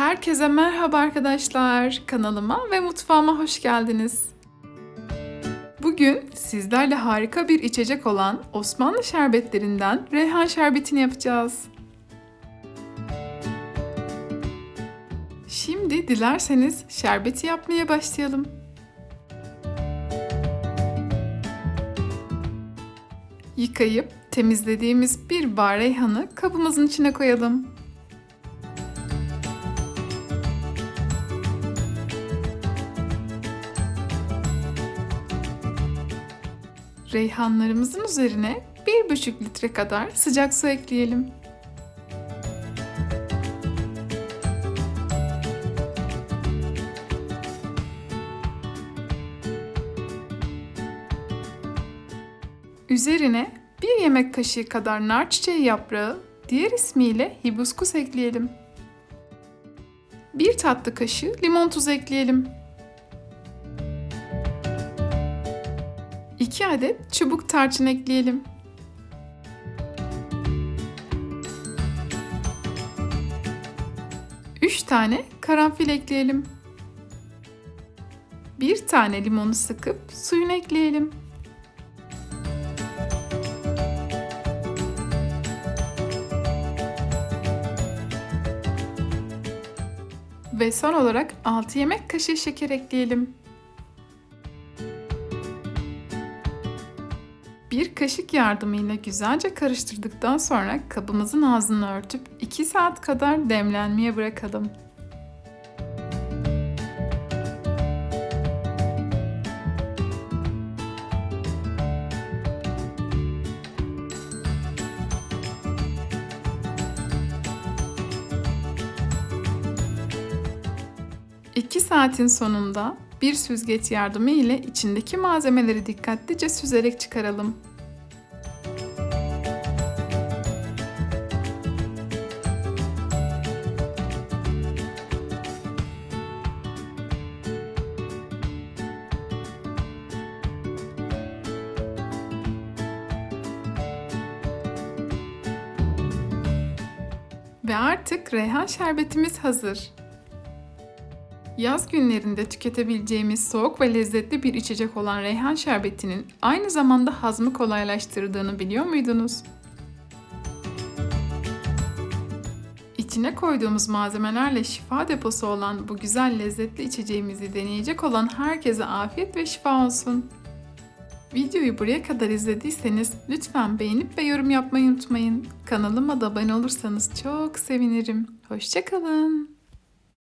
Herkese merhaba arkadaşlar. Kanalıma ve mutfağıma hoş geldiniz. Bugün sizlerle harika bir içecek olan Osmanlı şerbetlerinden reyhan şerbetini yapacağız. Şimdi dilerseniz şerbeti yapmaya başlayalım. Yıkayıp temizlediğimiz bir bar reyhanı kabımızın içine koyalım. Reyhanlarımızın üzerine 1,5 litre kadar sıcak su ekleyelim. Üzerine 1 yemek kaşığı kadar nar çiçeği yaprağı, diğer ismiyle hibiskus ekleyelim. 1 tatlı kaşığı limon tuzu ekleyelim. 2 adet çubuk tarçın ekleyelim. Üç tane karanfil ekleyelim. Bir tane limonu sıkıp suyunu ekleyelim. Ve son olarak 6 yemek kaşığı şeker ekleyelim. Bir kaşık yardımıyla güzelce karıştırdıktan sonra kabımızın ağzını örtüp 2 saat kadar demlenmeye bırakalım. İki saatin sonunda bir süzgeç yardımı ile içindeki malzemeleri dikkatlice süzerek çıkaralım. Ve artık reyhan şerbetimiz hazır. Yaz günlerinde tüketebileceğimiz soğuk ve lezzetli bir içecek olan reyhan şerbetinin aynı zamanda hazmı kolaylaştırdığını biliyor muydunuz? İçine koyduğumuz malzemelerle şifa deposu olan bu güzel lezzetli içeceğimizi deneyecek olan herkese afiyet ve şifa olsun. Videoyu buraya kadar izlediyseniz lütfen beğenip ve yorum yapmayı unutmayın. Kanalıma da abone olursanız çok sevinirim. Hoşçakalın.